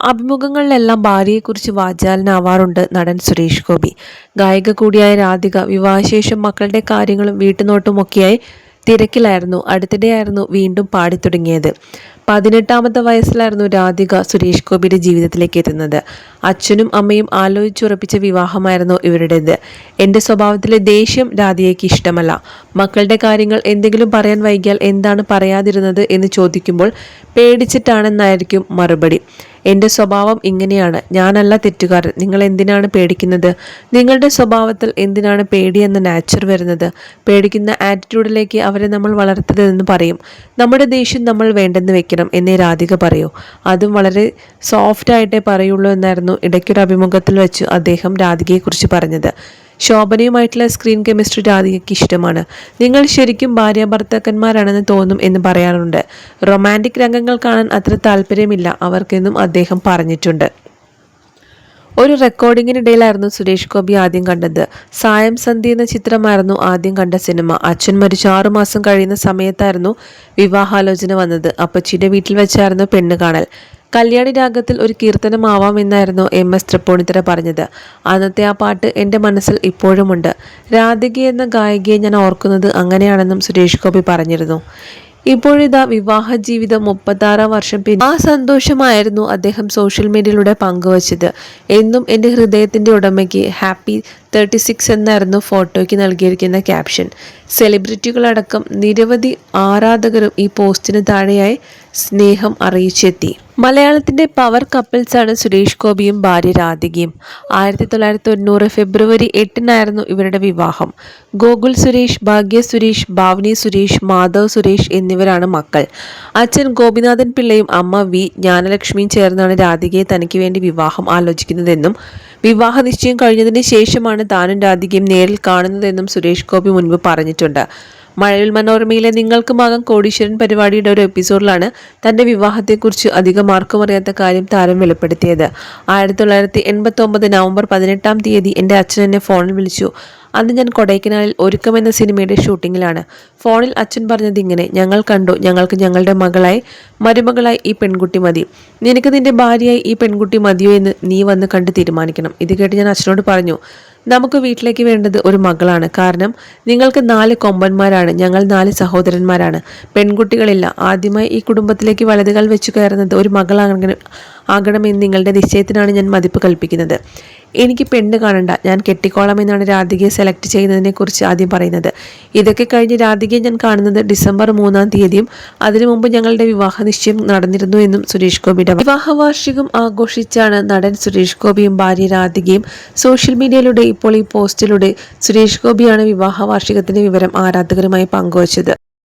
അഭിമുഖങ്ങളിലെല്ലാം ഭാര്യയെക്കുറിച്ച് വാചാലനാവാറുണ്ട് നടൻ സുരേഷ് ഗോപി. ഗായിക കൂടിയായ രാധിക വിവാഹശേഷം മക്കളുടെ കാര്യങ്ങളും വീട്ടുനോട്ടുമൊക്കെയായി തിരക്കിലായിരുന്നു. അടുത്തിടെയായിരുന്നു വീണ്ടും പാടിത്തുടങ്ങിയത്. പതിനെട്ടാമത്തെ വയസ്സിലായിരുന്നു രാധിക സുരേഷ് ഗോപിയുടെ ജീവിതത്തിലേക്ക് എത്തുന്നത്. അച്ഛനും അമ്മയും ആലോചിച്ചുറപ്പിച്ച വിവാഹമായിരുന്നു ഇവരുടേത്. എന്റെ സ്വഭാവത്തിലെ ദേഷ്യം രാധികയ്ക്ക് ഇഷ്ടമല്ല. മക്കളുടെ കാര്യങ്ങൾ എന്തെങ്കിലും പറയാൻ വൈകിയാൽ എന്താണ് പറയാതിരുന്നത് എന്ന് ചോദിക്കുമ്പോൾ പേടിച്ചിട്ടാണെന്നായിരിക്കും മറുപടി. എന്റെ സ്വഭാവം ഇങ്ങനെയാണ്. ഞാനല്ല തെറ്റുകാരൻ. നിങ്ങൾ എന്തിനാണ് പേടിക്കുന്നത്? നിങ്ങളുടെ സ്വഭാവത്തിൽ എന്തിനാണ് പേടി എന്ന നാച്ചർ വരുന്നത്? പേടിക്കുന്ന ആറ്റിറ്റ്യൂഡിലേക്ക് അവരെ നമ്മൾ വളർത്തരുതെന്ന് പറയും. നമ്മുടെ ദേഷ്യം നമ്മൾ വേണ്ടെന്ന് വെക്കണം എന്നേ രാധിക പറയൂ. അതും വളരെ സോഫ്റ്റായിട്ടേ പറയുള്ളൂ എന്നായിരുന്നു ഇടയ്ക്കൊരു അഭിമുഖത്തിൽ വെച്ച് അദ്ദേഹം രാധികയെക്കുറിച്ച് പറഞ്ഞത്. ശോഭനയുമായിട്ടുള്ള സ്ക്രീൻ കെമിസ്ട്രി രാധികയ്ക്ക് ഇഷ്ടമാണ്. നിങ്ങൾ ശരിക്കും ഭാര്യ ഭർത്താക്കന്മാരാണെന്ന് തോന്നും എന്ന് പറയാറുണ്ട്. റൊമാന്റിക് രംഗങ്ങൾ കാണാൻ അത്ര താല്പര്യമില്ല അവർക്കെന്നും അദ്ദേഹം പറഞ്ഞിട്ടുണ്ട്. ഒരു റെക്കോർഡിങ്ങിനിടയിലായിരുന്നു സുരേഷ് ഗോപി ആദ്യം കണ്ടത്. സായം സന്ധി എന്ന ചിത്രമായിരുന്നു ആദ്യം കണ്ട സിനിമ. അച്ഛൻ മരിച്ച ആറുമാസം കഴിയുന്ന സമയത്തായിരുന്നു വിവാഹാലോചന വന്നത്. അപ്പച്ചിയുടെ വീട്ടിൽ വെച്ചായിരുന്നു പെണ്ണ് കാണൽ. കല്യാണി രാഗത്തിൽ ഒരു കീർത്തനമാവാം എന്നായിരുന്നു എം എസ് തൃപ്പൂണിത്തര പറഞ്ഞത്. അന്നത്തെ ആ പാട്ട് എന്റെ മനസ്സിൽ ഇപ്പോഴുമുണ്ട്. രാധിക എന്ന ഗായികയെ ഞാൻ ഓർക്കുന്നത് അങ്ങനെയാണെന്നും സുരേഷ് ഗോപി പറഞ്ഞിരുന്നു. ഇപ്പോഴിതാ വിവാഹ ജീവിതം മുപ്പത്താറാം വർഷം പിന്നെ ആ സന്തോഷമായിരുന്നു അദ്ദേഹം സോഷ്യൽ മീഡിയയിലൂടെ പങ്കുവച്ചത്. എന്നും എന്റെ ഹൃദയത്തിന്റെ ഉടമയ്ക്ക് ഹാപ്പി തേർട്ടി സിക്സ് എന്നായിരുന്നു ഫോട്ടോയ്ക്ക് നൽകിയിരിക്കുന്ന ക്യാപ്ഷൻ സെലിബ്രിറ്റികളടക്കം നിരവധി ആരാധകരും ഈ പോസ്റ്റിന് താഴെയായി സ്നേഹം അറിയിച്ചെത്തി. മലയാളത്തിന്റെ പവർ കപ്പിൾസാണ് സുരേഷ് ഗോപിയും ഭാര്യ രാധികയും. ആയിരത്തി തൊള്ളായിരത്തി തൊണ്ണൂറ് ഫെബ്രുവരി എട്ടിനായിരുന്നു ഇവരുടെ വിവാഹം. ഗോകുൽ സുരേഷ് ഭാഗ്യ സുരേഷ് ഭാവനി സുരേഷ് മാധവ് സുരേഷ് എന്നിവരാണ് മക്കൾ. അച്ഛൻ ഗോപിനാഥൻ പിള്ളയും അമ്മ വി ജ്ഞാനലക്ഷ്മിയും ചേർന്നാണ് രാധികയെ തനിക്ക് വേണ്ടി വിവാഹം ആലോചിക്കുന്നതെന്നും വിവാഹ നിശ്ചയം കഴിഞ്ഞതിന് ശേഷമാണ് താനും രാധികയും നേരിൽ കാണുന്നതെന്നും സുരേഷ് ഗോപി മുൻപ് പറഞ്ഞിട്ടുണ്ട്. മഴവിൽ മനോരമയിലെ നിങ്ങൾക്ക് മകൻ കോടീശ്വരൻ പരിപാടിയുടെ ഒരു എപ്പിസോഡിലാണ് തന്റെ വിവാഹത്തെക്കുറിച്ച് അധികം ആർക്കും അറിയാത്ത കാര്യം താരം വെളിപ്പെടുത്തിയത്. ആയിരത്തി തൊള്ളായിരത്തി എൺപത്തി ഒമ്പത് നവംബർ പതിനെട്ടാം തീയതി എന്റെ അച്ഛൻ എന്നെ ഫോണിൽ വിളിച്ചു. അന്ന് ഞാൻ കൊടൈക്കനാലിൽ ഒരുക്കം എന്ന സിനിമയുടെ ഷൂട്ടിങ്ങിലാണ്. ഫോണിൽ അച്ഛൻ പറഞ്ഞത് ഇങ്ങനെ ഞങ്ങൾ കണ്ടു ഞങ്ങൾക്ക് ഞങ്ങളുടെ മകളായി മരുമകളായി ഈ പെൺകുട്ടി മതി. നിനക്ക് നിന്റെ ഭാര്യയായി ഈ പെൺകുട്ടി മതിയോ എന്ന് നീ വന്ന് കണ്ട് തീരുമാനിക്കണം. ഇത് കേട്ട് ഞാൻ അച്ഛനോട് പറഞ്ഞു. നമുക്ക് വീട്ടിലേക്ക് വേണ്ടത് ഒരു മകളാണ്. കാരണം നിങ്ങൾക്ക് നാല് കൊമ്പന്മാരാണ്. ഞങ്ങൾ നാല് സഹോദരന്മാരാണ്. പെൺകുട്ടികളില്ല. ആദ്യമായി ഈ കുടുംബത്തിലേക്ക് വലതുകൾ വെച്ചു കയറുന്നത് ഒരു മകളാകണം ആകണമെന്ന് നിങ്ങളുടെ നിശ്ചയത്തിനാണ് ഞാൻ മതിപ്പ് കൽപ്പിക്കുന്നത്. എനിക്ക് പെണ്ണ് കാണണ്ട. ഞാൻ കെട്ടിക്കോളാം എന്നാണ് രാധികയെ സെലക്ട് ചെയ്യുന്നതിനെ കുറിച്ച് ആദ്യം പറയുന്നത്. ഇതൊക്കെ കഴിഞ്ഞ് രാധികയെ ഞാൻ കാണുന്നത് ഡിസംബർ മൂന്നാം തീയതിയും അതിനു മുമ്പ് ഞങ്ങളുടെ വിവാഹ നിശ്ചയം നടന്നിരുന്നു എന്നും സുരേഷ് ഗോപിയുടെ വിവാഹ വാർഷികം ആഘോഷിച്ചാണ് നടൻ സുരേഷ് ഗോപിയും ഭാര്യ രാധികയും സോഷ്യൽ മീഡിയയിലൂടെ ഇപ്പോൾ ഈ പോസ്റ്റിലൂടെ സുരേഷ് ഗോപിയാണ് വിവാഹ വാർഷികത്തിന്റെ വിവരം ആരാധകരുമായി പങ്കുവച്ചത്.